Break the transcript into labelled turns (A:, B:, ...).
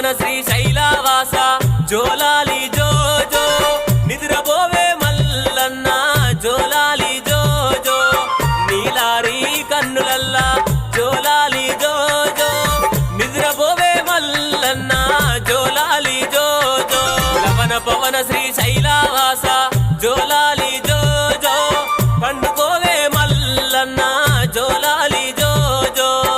A: మన శ్రీశైలవాస జోలాలి జోజో నిద్రపోవే మల్లన్న. జోలాలి జోజో నీలారి కన్నులల్లా. జోలాలి జోజో నిద్రపోవే మల్లన్న. జోలాలి జోజో జో పవన శ్రీ శైలావాస. జోలాలి